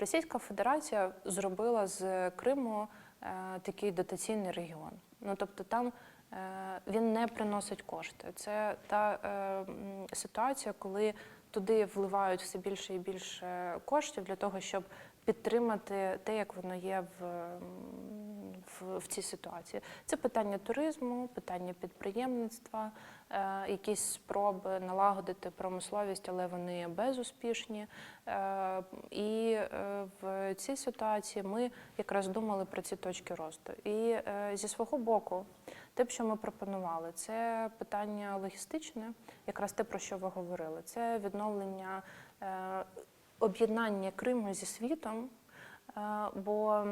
Російська Федерація зробила з Криму е, такий дотаційний регіон. Ну тобто там е, він не приносить кошти. Це та е, ситуація, коли туди вливають все більше і більше коштів для того, щоб підтримати те, як воно є в, в, цій ситуації. Це питання туризму, питання підприємництва, е, якісь спроби налагодити промисловість, але вони безуспішні. Е, і е, в цій ситуації ми якраз думали про ці точки росту. І е, зі свого боку, те, що ми пропонували, це питання логістичне, якраз те, про що ви говорили. Це відновлення е, об'єднання Криму зі світом. Е, бо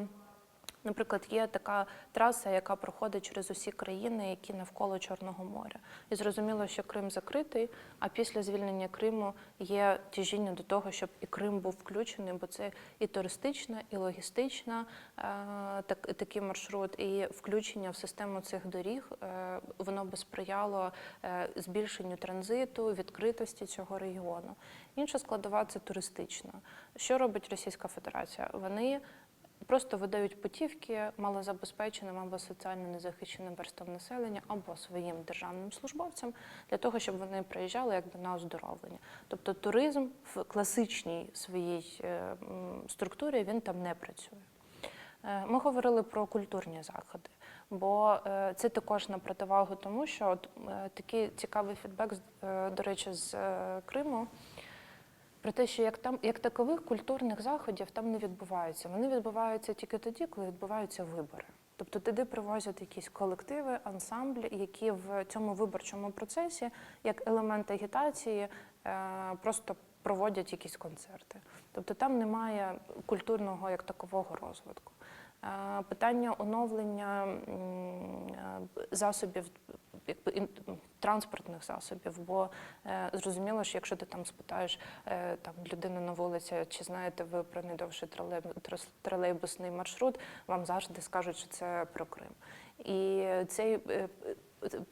Наприклад, є така траса, яка проходить через усі країни, які навколо Чорного моря. І зрозуміло, що Крим закритий, а після звільнення Криму є тяжіння до того, щоб і Крим був включений, бо це і туристична, і логістична е, так, такий маршрут, і включення в систему цих доріг е, воно би сприяло е, збільшенню транзиту, відкритості цього регіону. Інша складова це туристична. Що робить Російська Федерація? Вони Просто видають путівки малозабезпеченим або соціально незахищеним верствам населення або своїм державним службовцям для того, щоб вони приїжджали якби на оздоровлення. Тобто туризм в класичній своїй е, структурі він там не працює. Е, Ми говорили про культурні заходи, бо е, це також на противагу тому, що от, такий цікавий фідбек, до речі, з Криму. Про те, що як там як такових культурних заходів там не відбуваються. Вони відбуваються тільки тоді, коли відбуваються вибори. Тобто туди привозять якісь колективи, ансамблі, які в цьому виборчому процесі, як елемент агітації, е, просто проводять якісь концерти. Тобто там немає культурного як такового розвитку. Е, Питання оновлення е, засобів транспортних засобів, бо е, зрозуміло, що якщо ти там спитаєш е, там людину на вулиці, чи знаєте ви про найдовший тролей- тролейбусний маршрут, вам завжди скажуть, що це про Крим. І цей е,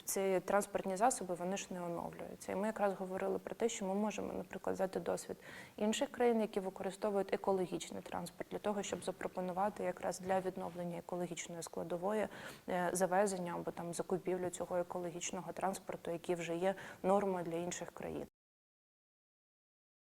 ці транспортні засоби вони ж не оновлюються. І ми якраз говорили про те, що ми можемо, наприклад, взяти досвід інших країн, які використовують екологічний транспорт для того, щоб запропонувати якраз для відновлення екологічної складової е, завезення або там закупівлю цього екологічного транспорту, який вже є нормою для інших країн.